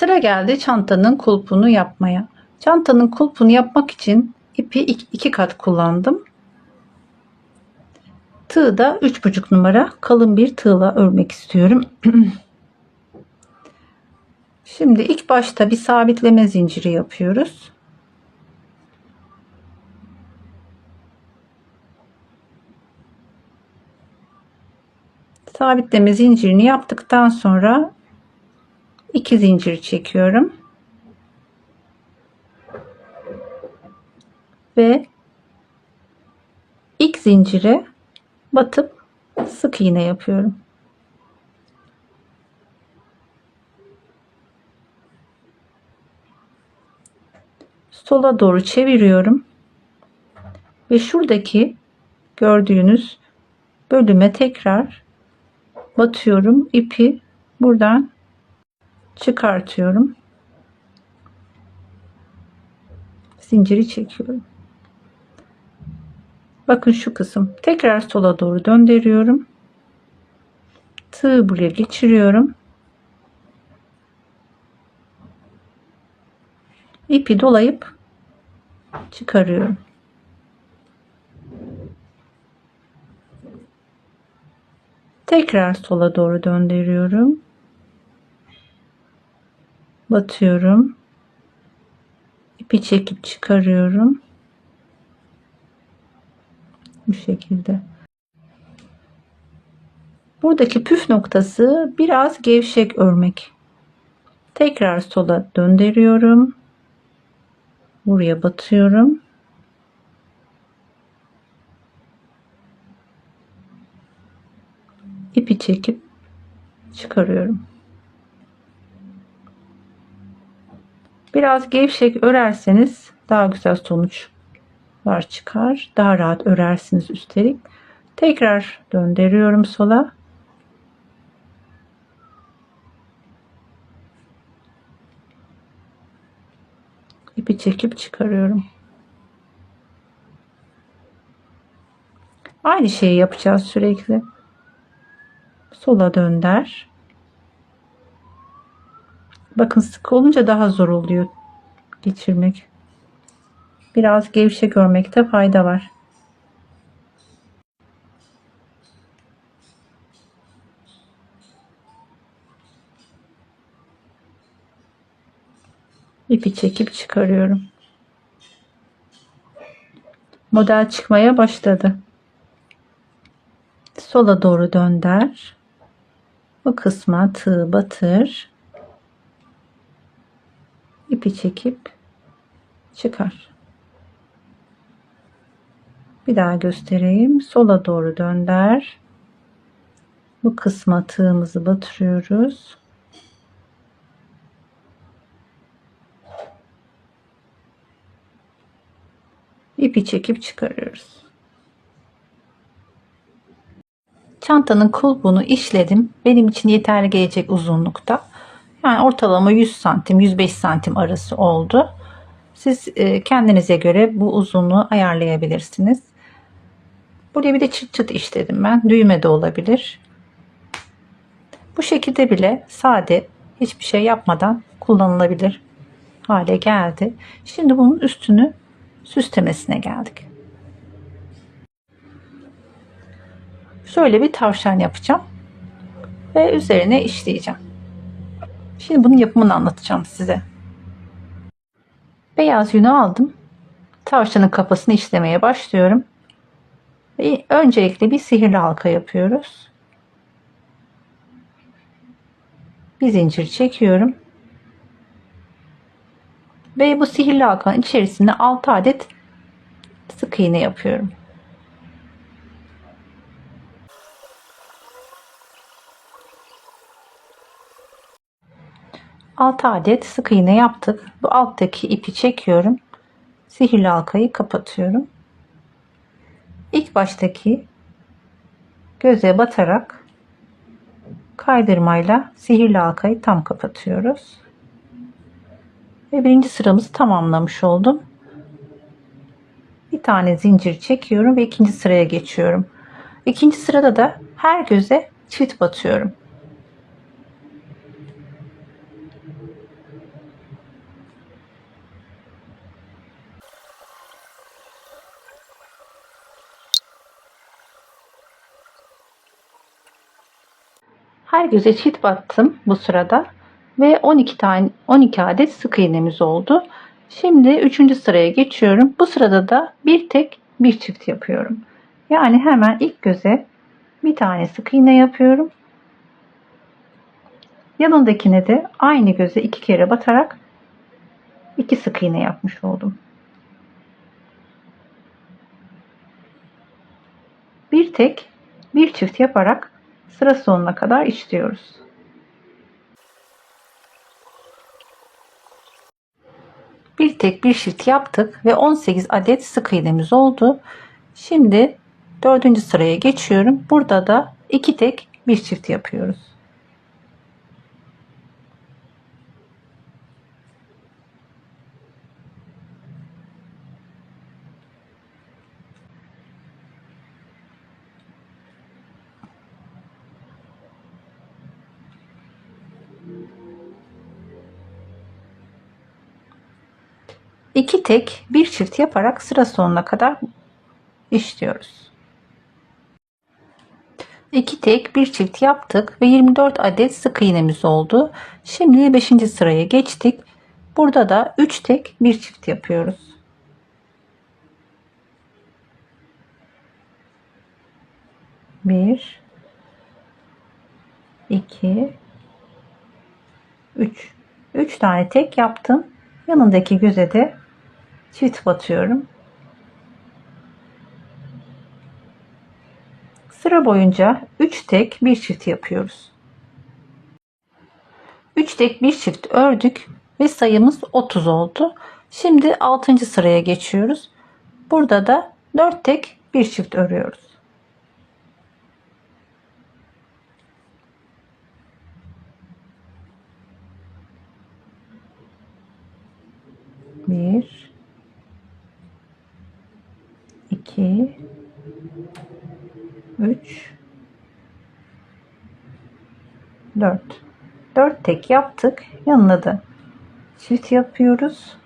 Sıra geldi çantanın kulpunu yapmaya. Çantanın kulpunu yapmak için ipi ik- iki kat kullandım. Tığ da 3,5 numara kalın bir tığla örmek istiyorum. Şimdi ilk başta bir sabitleme zinciri yapıyoruz. Sabitleme zincirini yaptıktan sonra iki zincir çekiyorum. Ve ilk zincire batıp sık iğne yapıyorum. Sola doğru çeviriyorum. Ve şuradaki gördüğünüz bölüme tekrar batıyorum. ipi buradan çıkartıyorum. Zinciri çekiyorum. Bakın şu kısım. Tekrar sola doğru döndürüyorum. Tığ buraya geçiriyorum. İpi dolayıp çıkarıyorum. Tekrar sola doğru döndürüyorum. Batıyorum. İpi çekip çıkarıyorum. Bu şekilde. Buradaki püf noktası biraz gevşek örmek. Tekrar sola döndürüyorum. Buraya batıyorum. İpi çekip çıkarıyorum. Biraz gevşek örerseniz daha güzel sonuçlar çıkar. Daha rahat örersiniz üstelik. Tekrar döndürüyorum sola. İpi çekip çıkarıyorum. Aynı şeyi yapacağız sürekli. Sola dönder. Bakın sık olunca daha zor oluyor geçirmek. Biraz gevşek örmekte fayda var. İpi çekip çıkarıyorum. Model çıkmaya başladı. Sola doğru dönder. Bu kısma tığ batır. İpi çekip çıkar. Bir daha göstereyim. Sola doğru dönder. Bu kısma tığımızı batırıyoruz. ipi çekip çıkarıyoruz. Çantanın kulbunu işledim. Benim için yeterli gelecek uzunlukta. Yani ortalama 100 santim 105 santim arası oldu. Siz e, kendinize göre bu uzunluğu ayarlayabilirsiniz. Buraya bir de çıt çıt işledim ben. Düğme de olabilir. Bu şekilde bile sade hiçbir şey yapmadan kullanılabilir hale geldi. Şimdi bunun üstünü süslemesine geldik. Şöyle bir tavşan yapacağım ve üzerine işleyeceğim. Şimdi bunun yapımını anlatacağım size. Beyaz yünü aldım. Tavşanın kafasını işlemeye başlıyorum. Ve öncelikle bir sihirli halka yapıyoruz. Bir zincir çekiyorum. Ve bu sihirli halkanın içerisine 6 adet sık iğne yapıyorum. Altı adet sık iğne yaptık. Bu alttaki ipi çekiyorum. Sihirli halkayı kapatıyorum. İlk baştaki göze batarak kaydırmayla sihirli halkayı tam kapatıyoruz. Ve birinci sıramızı tamamlamış oldum. Bir tane zincir çekiyorum ve ikinci sıraya geçiyorum. İkinci sırada da her göze çift batıyorum. Her göze çift battım bu sırada ve 12 tane 12 adet sık iğnemiz oldu. Şimdi 3. sıraya geçiyorum. Bu sırada da bir tek bir çift yapıyorum. Yani hemen ilk göze bir tane sık iğne yapıyorum. Yanındakine de aynı göze iki kere batarak iki sık iğne yapmış oldum. Bir tek bir çift yaparak sıra sonuna kadar işliyoruz. Bir tek bir çift yaptık ve 18 adet sık iğnemiz oldu. Şimdi dördüncü sıraya geçiyorum. Burada da iki tek bir çift yapıyoruz. İki tek bir çift yaparak sıra sonuna kadar işliyoruz. 2 tek bir çift yaptık ve 24 adet sık iğnemiz oldu. Şimdi 5. sıraya geçtik. Burada da 3 tek bir çift yapıyoruz. Bir, iki, üç. Üç tane tek yaptım. Yanındaki göze de çift batıyorum. Sıra boyunca 3 tek bir çift yapıyoruz. 3 tek bir çift ördük ve sayımız 30 oldu. Şimdi 6. sıraya geçiyoruz. Burada da 4 tek bir çift örüyoruz. Bir, iki, 3 4 4 tek yaptık. Yanına çift yapıyoruz.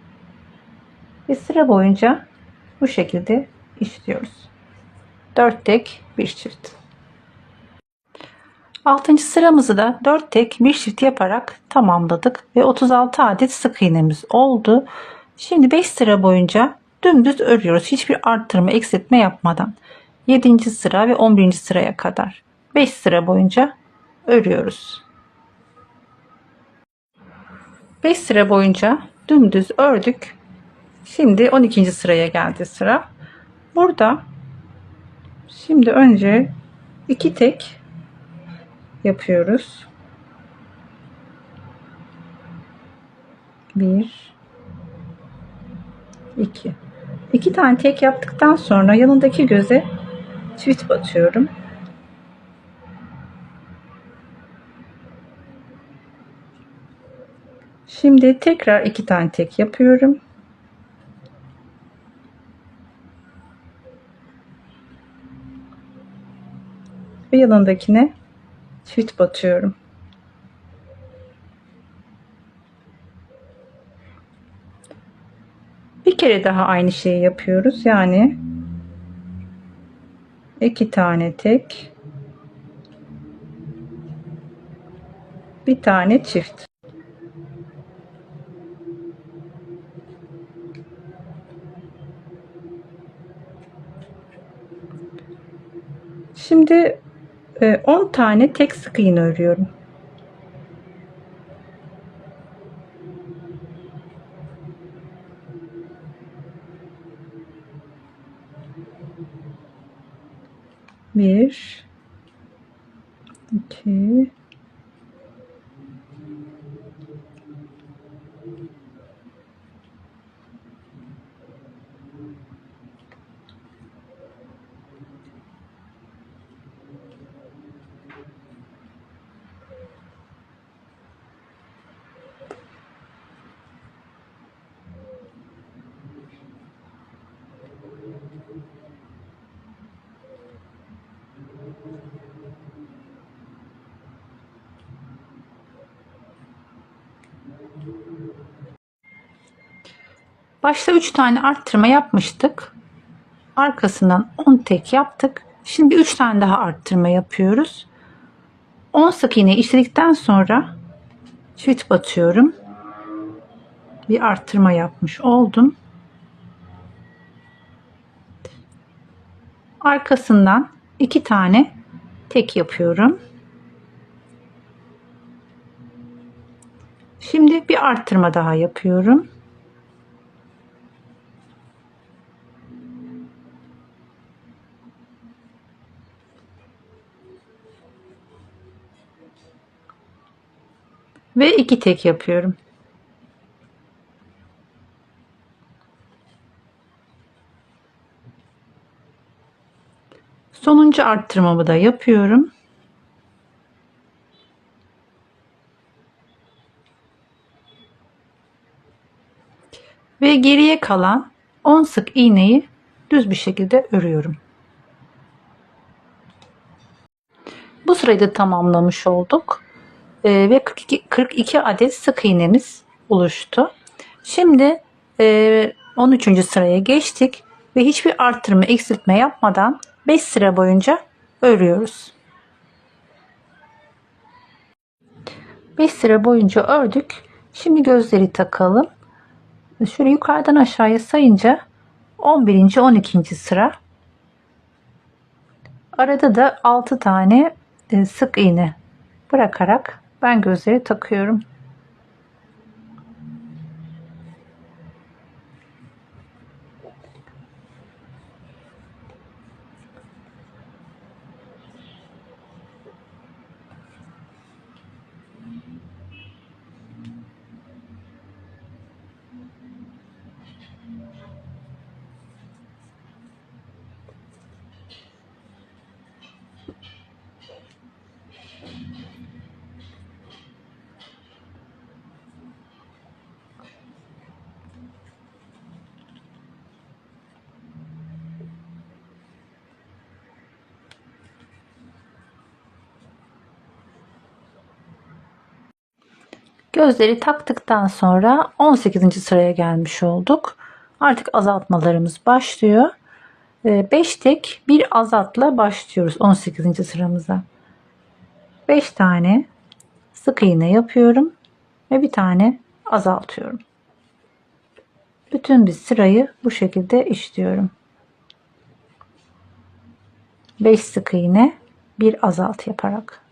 Ve sıra boyunca bu şekilde işliyoruz. 4 tek bir çift. 6. sıramızı da 4 tek bir çift yaparak tamamladık ve 36 adet sık iğnemiz oldu. Şimdi 5 sıra boyunca dümdüz örüyoruz. Hiçbir arttırma, eksiltme yapmadan. 7. sıra ve 11. sıraya kadar 5 sıra boyunca örüyoruz. 5 sıra boyunca dümdüz ördük. Şimdi 12. sıraya geldi sıra. Burada şimdi önce iki tek yapıyoruz. Bir, iki. İki tane tek yaptıktan sonra yanındaki göze çift batıyorum. Şimdi tekrar iki tane tek yapıyorum. Ve yanındakine çift batıyorum. Kere daha aynı şeyi yapıyoruz. Yani iki tane tek bir tane çift Şimdi 10 e, tane tek sık iğne örüyorum. Bir, iki, Başta 3 tane arttırma yapmıştık. Arkasından 10 tek yaptık. Şimdi 3 tane daha arttırma yapıyoruz. 10 sık iğne işledikten sonra çift batıyorum. Bir arttırma yapmış oldum. Arkasından iki tane tek yapıyorum. Şimdi bir arttırma daha yapıyorum. Ve iki tek yapıyorum. Sonuncu arttırmamı da yapıyorum. Ve geriye kalan 10 sık iğneyi düz bir şekilde örüyorum. Bu sırayı da tamamlamış olduk. Ee, ve 42, 42 adet sık iğnemiz oluştu. Şimdi e, 13. sıraya geçtik ve hiçbir arttırma eksiltme yapmadan 5 sıra boyunca örüyoruz. 5 sıra boyunca ördük. Şimdi gözleri takalım. Şöyle yukarıdan aşağıya sayınca 11. 12. sıra. Arada da 6 tane e, sık iğne bırakarak ben gözleri takıyorum. Gözleri taktıktan sonra 18. sıraya gelmiş olduk. Artık azaltmalarımız başlıyor. 5 tek bir azatla başlıyoruz 18. sıramıza. 5 tane sık iğne yapıyorum ve bir tane azaltıyorum. Bütün bir sırayı bu şekilde işliyorum. 5 sık iğne bir azalt yaparak.